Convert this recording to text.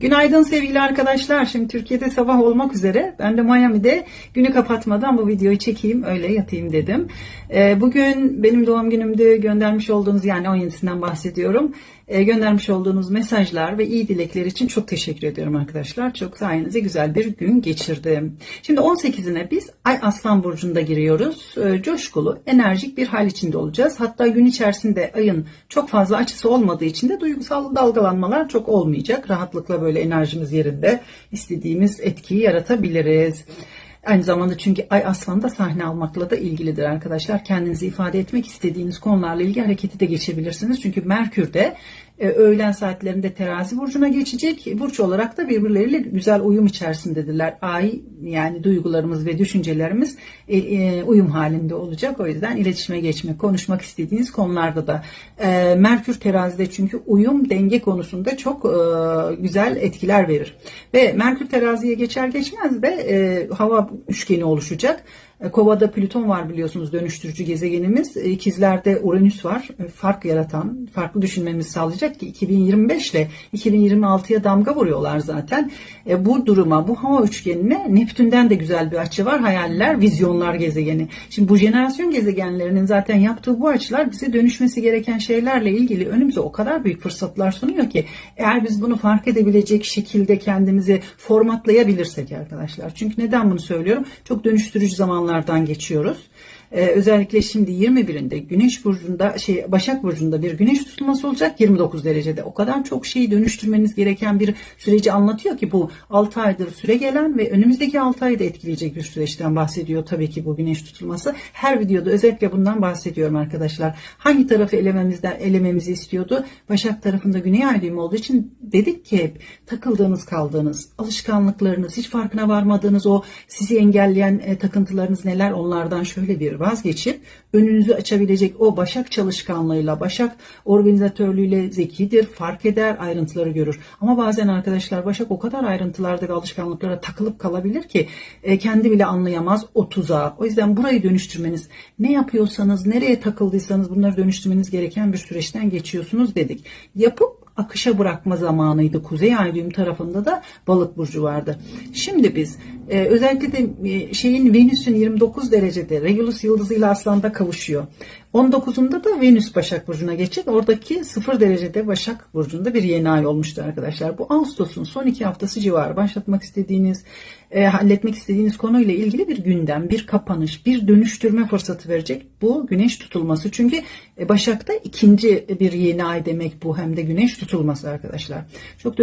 Günaydın sevgili arkadaşlar. Şimdi Türkiye'de sabah olmak üzere. Ben de Miami'de günü kapatmadan bu videoyu çekeyim öyle yatayım dedim. Ee, Bugün benim doğum günümde göndermiş olduğunuz yani 17'sinden bahsediyorum. Ee, Göndermiş olduğunuz mesajlar ve iyi dilekler için çok teşekkür ediyorum arkadaşlar. Çok sayenizde güzel bir gün geçirdim. Şimdi 18'ine biz Ay Aslan Burcu'nda giriyoruz. Ee, Coşkulu, enerjik bir hal içinde olacağız. Hatta gün içerisinde ayın çok fazla açısı olmadığı için de duygusal dalgalanmalar çok olmayacak. Rahatlıkla böyle enerjimiz yerinde istediğimiz etkiyi yaratabiliriz. Aynı zamanda çünkü Ay Aslan'da sahne almakla da ilgilidir arkadaşlar. Kendinizi ifade etmek istediğiniz konularla ilgili hareketi de geçebilirsiniz. Çünkü Merkür de e, öğlen saatlerinde terazi burcuna geçecek. Burç olarak da birbirleriyle güzel uyum içerisindedirler. Ay yani duygularımız ve düşüncelerimiz e, e, uyum halinde olacak. O yüzden iletişime geçmek, konuşmak istediğiniz konularda da e, Merkür terazide çünkü uyum, denge konusunda çok e, güzel etkiler verir. Ve Merkür teraziye geçer geçmez de e, hava üçgeni oluşacak. E, Kovada Plüton var biliyorsunuz dönüştürücü gezegenimiz. E, İkizlerde Uranüs var. E, Fark yaratan, farklı düşünmemizi sağlayacak ki 2025 ile 2026'ya damga vuruyorlar zaten. Bu duruma, bu hava üçgenine Neptün'den de güzel bir açı var. Hayaller, vizyonlar gezegeni. Şimdi bu jenerasyon gezegenlerinin zaten yaptığı bu açılar bize dönüşmesi gereken şeylerle ilgili önümüze o kadar büyük fırsatlar sunuyor ki eğer biz bunu fark edebilecek şekilde kendimizi formatlayabilirsek arkadaşlar. Çünkü neden bunu söylüyorum? Çok dönüştürücü zamanlardan geçiyoruz. Ee, özellikle şimdi 21'inde Güneş burcunda şey Başak burcunda bir Güneş tutulması olacak 29 derecede. O kadar çok şeyi dönüştürmeniz gereken bir süreci anlatıyor ki bu 6 aydır süre gelen ve önümüzdeki 6 ayı da etkileyecek bir süreçten bahsediyor tabii ki bu Güneş tutulması. Her videoda özellikle bundan bahsediyorum arkadaşlar. Hangi tarafı elememizden elememizi istiyordu? Başak tarafında Güney ay düğümü olduğu için dedik ki hep takıldığınız kaldığınız alışkanlıklarınız hiç farkına varmadığınız o sizi engelleyen e, takıntılarınız neler onlardan şöyle bir vazgeçip önünüzü açabilecek o Başak çalışkanlığıyla, Başak organizatörlüğüyle zekidir, fark eder, ayrıntıları görür. Ama bazen arkadaşlar Başak o kadar ayrıntılarda alışkanlıklara takılıp kalabilir ki e, kendi bile anlayamaz o tuzağa. O yüzden burayı dönüştürmeniz, ne yapıyorsanız, nereye takıldıysanız bunları dönüştürmeniz gereken bir süreçten geçiyorsunuz dedik. Yapıp akışa bırakma zamanıydı. Kuzey ay düğüm tarafında da balık burcu vardı. Şimdi biz e, özellikle de e, şeyin Venüs'ün 29 derecede Regulus yıldızıyla aslanda kavuşuyor. 19'unda da Venüs Başak Burcu'na geçecek. Oradaki 0 derecede Başak Burcu'nda bir yeni ay olmuştu arkadaşlar. Bu Ağustos'un son iki haftası civarı başlatmak istediğiniz, e, halletmek istediğiniz konuyla ilgili bir gündem, bir kapanış, bir dönüştürme fırsatı verecek bu güneş tutulması. Çünkü e, Başak'ta ikinci bir yeni ay demek bu hem de güneş tutulması arkadaşlar. Çok